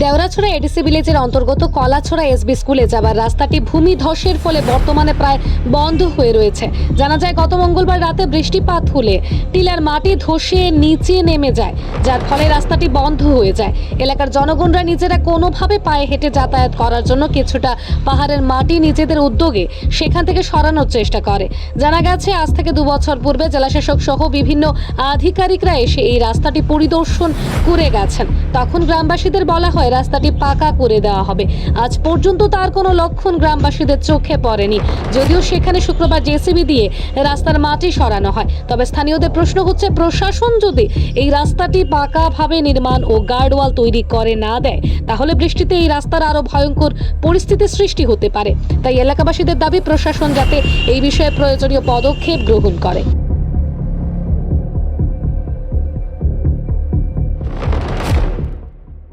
দেওরাছড়া ADC ভিলেজের অন্তর্গত Kalachhara SB স্কুলে যাবার রাস্তাটি ভূমি ধসের ফলে বর্তমানে প্রায় বন্ধ হয়ে রয়েছে। জানা যায়, গত মঙ্গলবার রাতে বৃষ্টিপাত হলে টিলার মাটি ধসে নিচে নেমে যায়, যার ফলে রাস্তাটি বন্ধ হয়ে যায়। এলাকার জনগণরা নিজেরা কোনোভাবে পায়ে হেঁটে যাতায়াত করার জন্য কিছুটা পাহাড়ের মাটি নিজেদের উদ্যোগে সেখান থেকে সরানোর চেষ্টা করে। জানা গেছে, আজ থেকে দু বছর পূর্বে জেলাশাসক সহ বিভিন্ন আধিকারিকরা এসে এই রাস্তাটি পরিদর্শন করে গেছেন। তখন গ্রামবাসীদের বলা হয় রাস্তাটি পাকা করে দেওয়া হবে। আজ পর্যন্ত তার কোনো লক্ষণ গ্রামবাসীদের চোখে পড়েনি। যদিও সেখানে শুক্রবার জেসিবি দিয়ে রাস্তার মাটি সরানো হয়। তবে স্থানীয়দের প্রশ্ন হচ্ছে, প্রশাসন যদি এই রাস্তাটি পাকাভাবে নির্মাণ ও গার্ডওয়াল তৈরি করে না দেয়, তাহলে বৃষ্টিতে এই রাস্তার আরও ভয়ঙ্কর পরিস্থিতির সৃষ্টি হতে পারে। তাই এলাকাবাসীদের দাবি, প্রশাসন যাতে এই বিষয়ে প্রয়োজনীয় পদক্ষেপ গ্রহণ করে।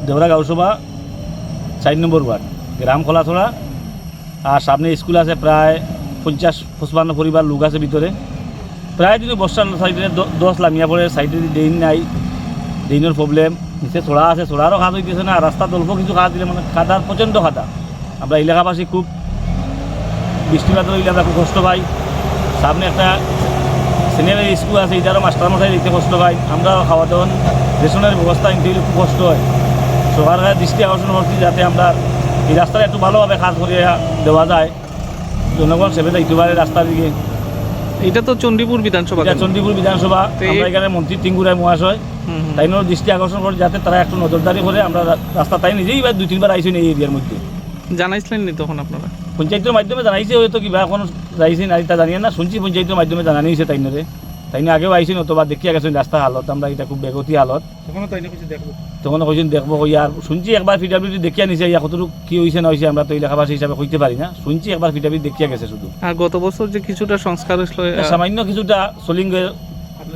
দেওরা গাঁওসভা চার নম্বর ওয়ার্ড, গ্রাম খোলাছড়া। আর সামনে স্কুল আছে প্রায় পঞ্চাশ, পঁচপান্ন পরিবার লোক আছে ভিতরে। প্রায় দিন বর্ষার সাইডে দশ লামিয়া পড়ে, সাইডে ড্রেন নাই, ড্রেনের প্রবলেম নিচে চড়া আছে, চড়ারও কাজ হইতেছে না রাস্তা অল্প কিছু কাজ দিলে মানে কাদার প্রচণ্ড কাদা আমরা এলাকাবাসী খুব বৃষ্টিপাত হইলে আমরা খুব কষ্ট পাই। সামনে একটা সিনিয়র স্কুল আছে, এটারও মাস্টারমশাই দিতে কষ্ট পাই আমরা খাওয়া দাওয়া রেশনের ব্যবস্থা নিতে খুব কষ্ট হয়। সরকারের দৃষ্টি আকর্ষণ করছি যাতে আমরা এই রাস্তাটা একটু ভালোভাবে কাজ করে দেওয়া যায়। জনগণ সেবে যাইতে পারে রাস্তার দিকে। এটা তো চণ্ডীপুর বিধানসভা এটা চণ্ডীপুর বিধানসভা। আমরা এখানে মন্ত্রী টিঙ্গুরায় মহাশয়। তাই দৃষ্টি আকর্ষণ করে যাতে তারা একটু নজরদারি করে আমরা রাস্তা তাই নিজেই দুই তিনবার আইসেন এই এরিয়ার মধ্যে। জানাইছিলেন নি তখন আপনারা? পঞ্চায়েতের মাধ্যমে জানাইছে হয়তো কিবা এখন যাইছে না তা জানিয়ে না। শুনছি পঞ্চায়েতের মাধ্যমে জানানি হয়েছে তাই নরে তাই না আগেও আইসেন অথবা দেখিয়া গেছেন রাস্তার হালত আমরা এটা খুব বেগতি হালত। তখন কইছেন দেখব কই আর শুনছি একবার পিডাব্লিউডি দেখিয়া নিছে ইয়া কতটুকু কি হয়েছে না হয়েছে আমরা তো এলাকাবাসী হিসাবে কইতে পারি না। শুনছি একবার পিডাব্লিউডি দেখিয়া গেছে শুধু। আর গত বছর যে কিছুটা সংস্কার হয়েছিল সামান্য কিছুটা সোলিং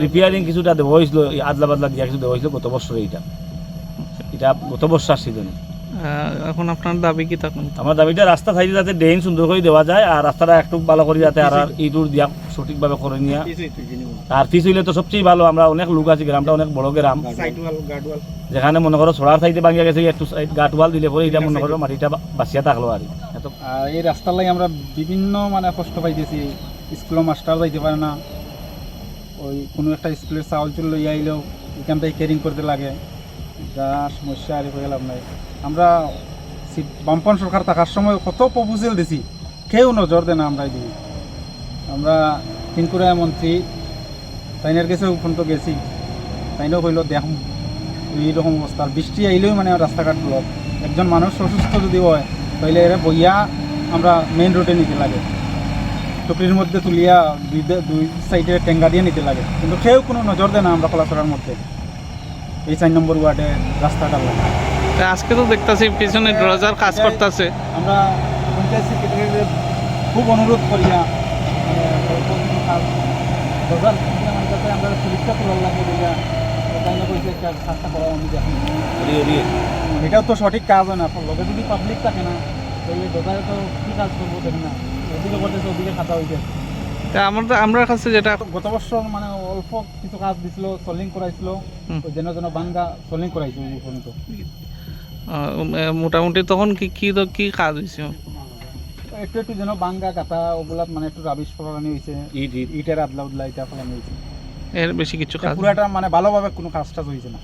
রিপেয়ারিং কিছুটা দেওয়া হয়েছিল আদলা বাদলা দিয়া কিছু দেওয়া হয়েছিল গত বছর এইটা এটা গত বর্ষার সিজনে এখন আপনার দাবি কি তখন আমার দাবিটা রাস্তা সাইডে যাতে ড্রেন সুন্দর করে দেওয়া যায় আর রাস্তাটা একটু ভালো করে যাতে আর ইটুর দিয়া সঠিকভাবে করে নিয়া আর ফিস হইলে তো সবচেয়ে ভালো আমরা অনেক লোক আছি গ্রামটা অনেক বড় গ্রাম। যেখানে মনে করো ছড়ার সাইডে ভাঙিয়া গেছে একটু গাটওয়াল দিলে পরে এটা মনে করো মাটিটা বাঁচিয়া থাকল আর এই রাস্তার লাগে আমরা বিভিন্ন মানে কষ্ট পাইতেছি। স্কুল মাস্টার যাইতে পারে না। ওই কোনো একটা স্কুলের চাউল চুল লইয়া আইলেও এখান থেকে কেরিং করতে লাগে। যা সমস্যা আর হয়ে গেলাম নাই। আমরা বামপন সরকার থাকার সময় কত প্রপোজাল দিছি। কেউ নজর দেয় না আমরা দিই। আমরা তিনকুড়া মন্ত্রী তাইনের কাছে পর্যন্ত গেছি। তাইনও কইল দেখ এইরকম অবস্থা বৃষ্টি আইলেও মানে রাস্তাঘাট ব্লক। একজন মানুষ অসুস্থ যদি হয় তাহলে এরা বইয়া আমরা মেইন রোডে নিতে লাগে। টুকরির মধ্যে তুলিয়া দুই দুই সাইডে টেঙ্গা দিয়ে নিতে লাগে। কিন্তু কেউ কোনো নজর দেয় না আমরা কলাচড়ার মধ্যে। এই চার নম্বর ওয়ার্ডে রাস্তাটা লাগে তা আজকে তো দেখতাছি পিছনে ড্রজার কাজ করতেছে। আমরা খুব অনুরোধ করিয়া আমার করার লাগে কইছে একটা করা আমি দেখি। এটাও তো সঠিক কাজ হয় না লগে যদি পাবলিক থাকে না তাহলে দোকানে তো কী কাজ করব দেখি না। ওদিকে করতেছে ওদিকে খাতা হইতে। তা আমরা আমরা কাছে যেটা গত বছর মানে অল্প কিছু কাজ দিছিল সলিং করাইছিল। যেন যেন বাঙ্গা সলিং করাইছিল মোটামুটি তখন কি কি কি কাজ হয়েছে একটু একটু যেন বাঙ্গা কাটা ওগুলা মানে একটু রাবিশ ফলানি হয়েছে ইট ইট। ইটের আদলা উদলা এটা ফলানি হয়েছে এর বেশি কিছু কাজ পুরাটা মানে ভালোভাবে কোনো কাজ টাজ হয়েছে না।